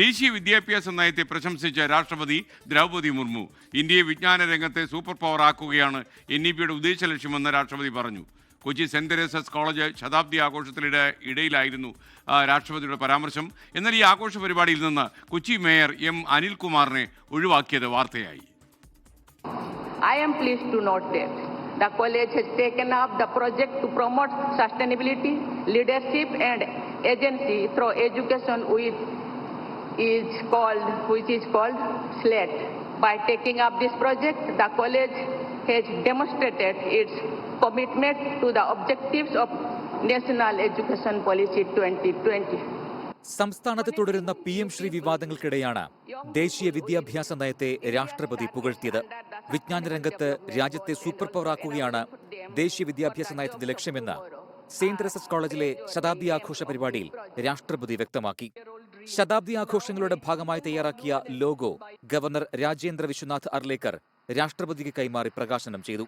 ദേശീയ വിദ്യാഭ്യാസ നയത്തെ പ്രശംസിച്ച രാഷ്ട്രപതി ദ്രൗപതി മുർമു ഇന്ത്യയെ വിജ്ഞാന രംഗത്തെ സൂപ്പർ പവർ ആക്കുകയാണ് എൻ ഇ പിയുടെ ഉദ്ദേശ ലക്ഷ്യമെന്ന് രാഷ്ട്രപതി പറഞ്ഞു. കൊച്ചി സെന്റ് തെരേസസ് കോളേജ് ശതാബ്ദി ആഘോഷത്തിനിടെ ഇടയിലായിരുന്നു രാഷ്ട്രപതിയുടെ പരാമർശം. എന്നാൽ ഈ ആഘോഷ പരിപാടിയിൽ നിന്ന് കൊച്ചി മേയർ എം അനിൽകുമാറിനെ ഒഴിവാക്കിയത് വാർത്തയായി. I am pleased to note that the college has taken up the project to promote sustainability, leadership and agency through education which is called, which is called SLAT. By taking up this project, the college has demonstrated its commitment to the objectives of National Education Policy 2020. സംസ്ഥാനത്ത് തുടരുന്ന P M Shri വിവാദങ്ങൾക്കിടെയാണ് ദേശീയ വിദ്യാഭ്യാസ നയത്തെ രാഷ്ട്രപതി പുകഴ്ത്തിയത് വിജ്ഞാന രംഗത്ത് രാജ്യത്തെ super പവറാക്കുകയാണ് ദേശീയ വിദ്യാഭ്യാസ നയത്തിന്റെ ലക്ഷ്യമെന്ന് സെയിന്റ് തെരസസ് കോളേജിലെ ശതാബ്ദി ആഘോഷ പരിപാടിയിൽ രാഷ്ട്രപതി വ്യക്തമാക്കി ശതാബ്ദി ആഘോഷങ്ങളുടെ ഭാഗമായി തയ്യാറാക്കിയ ലോഗോ ഗവർണർ രാജേന്ദ്ര വിശ്വനാഥ് അർലേക്കർ രാഷ്ട്രപതിക്ക് കൈമാറി പ്രകാശനം ചെയ്തു.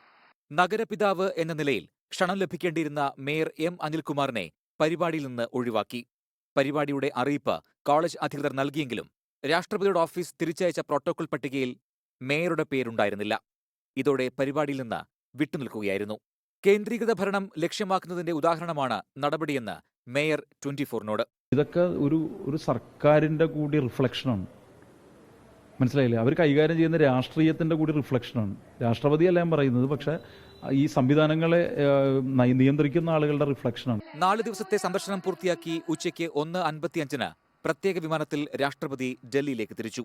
നഗരപിതാവ് എന്ന നിലയിൽ ക്ഷണം ലഭിക്കേണ്ടിയിരുന്ന മേയർ എം അനിൽകുമാറിനെ പരിപാടിയിൽ നിന്ന് ഒഴിവാക്കി. പരിപാടിയുടെ അറിയിപ്പ് കോളേജ് അധികൃതർ നൽകിയെങ്കിലും രാഷ്ട്രപതിയുടെ ഓഫീസ് തിരിച്ചയച്ച പ്രോട്ടോകോൾ പട്ടികയിൽ മേയറുടെ പേരുണ്ടായിരുന്നില്ല. ഇതോടെ പരിപാടിയിൽ നിന്ന് വിട്ടുനിൽക്കുകയായിരുന്നു. കേന്ദ്രീകൃത ഭരണം ലക്ഷ്യമാക്കുന്നതിന്റെ ഉദാഹരണമാണ് നടപടിയെന്ന് മേയർ ട്വന്റിഫോറിനോട്. ഇതൊക്കെ ഒരു ഒരു സർക്കാരിന്റെ കൂടി റിഫ്ലക്ഷനാണ്. മനസ്സിലായില്ലേ? അവർ കൈകാര്യം ചെയ്യുന്ന രാഷ്ട്രീയത്തിന്റെ കൂടി റിഫ്ലക്ഷനാണ്. രാഷ്ട്രപതിയല്ല ഞാൻ പറയുന്നത് പക്ഷേ ഈ സംവിധാനങ്ങളെ നിയന്ത്രിക്കുന്ന ആളുകളുടെ റിഫ്ലക്ഷനാണ്. നാല് ദിവസത്തെ സന്ദർശനം പൂർത്തിയാക്കി ഉച്ചയ്ക്ക് ഒന്ന് അൻപത്തിയഞ്ചിന് പ്രത്യേക വിമാനത്തിൽ രാഷ്ട്രപതി ഡൽഹിയിലേക്ക് തിരിച്ചു.